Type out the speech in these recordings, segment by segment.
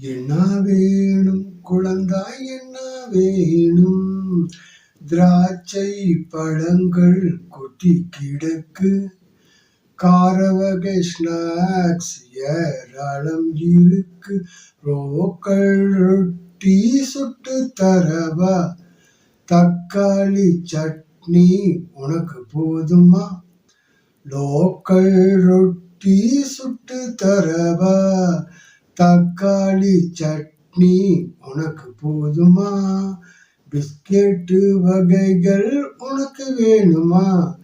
என்ன வேணும்? குழந்தாய் என்ன வேணும்? திராட்சை பழங்கள் கொட்டி கிடக்கு. காரவகை ஸ்நாக்ஸ் ஏராளம் இருக்கு. ரோக்கள் ரொட்டி சுட்டு தரவா? தக்காளி சட்னி உனக்கு போதுமா? லோக்கல் ரொட்டி சுட்டு தரவா? தக்காளி சட்னி. உனக்கு போதுமா? பிஸ்கெட்டு வகைகள் உனக்கு வேணுமா?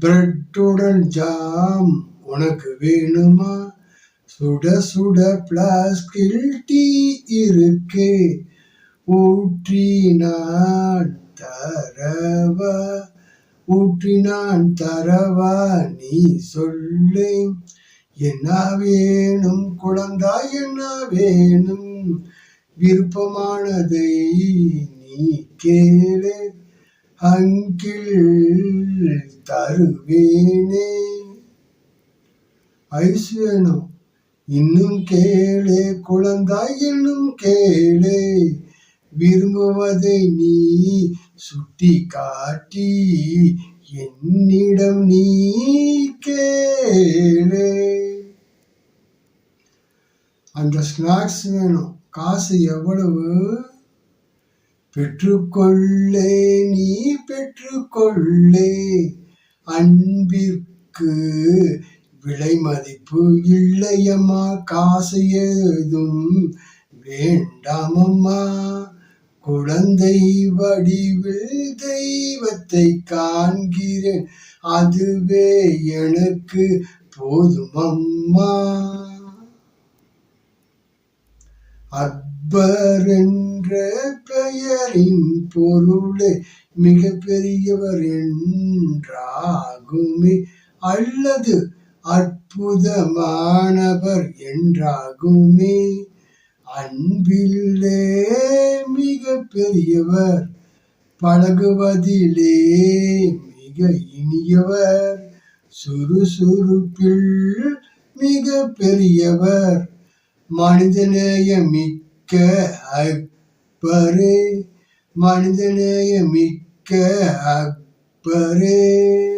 பிரெட்டுடன் ஜாம் உனக்கு வேணுமா? சுட சுட பிளாஸ்கில் டீ இருக்கு. இருக்கே ஊற்றினான் தரவா? ஊற்றினான் தரவா? நீ சொல்லு. என்ன வேணும்? குழந்தாய் என்ன வேணும்? விருப்பமானதை நீ கேளு. அங்கில் தருவேனே. ஐஸ் வேணும். இன்னும் கேளே. குழந்தாய் இன்னும் கேளே. விரும்புவதை நீ சுட்டி காட்டி என்னிடம் நீ கேளே. அந்த ஸ்நாக்ஸ் வேணும் காசு எவ்வளவு? பெற்றுக்கொள்ளே நீ பெற்றுக்கொள்ளே. அன்பிற்கு விலை மதிப்பு இல்லையம்மா காசு ஏதும் வேண்டாமம்மா. குழந்தை வடிவில் தெய்வத்தை காண்கிறேன் அதுவே எனக்கு போதும் அம்மா அக்பர் என்ற பெயரின் பொருளே மிக பெரியவர் என்றாகுமே அல்லது அற்புதமானவர் என்றாகுமே. அன்பிலே மிக பெரியவர் பழகுவதிலே மிக இனியவர் சுறுசுறுப்பில் மிக பெரியவர் மனிதநேய மிக்க அக்பரே மனிதநேய மிக்க அக்பரே.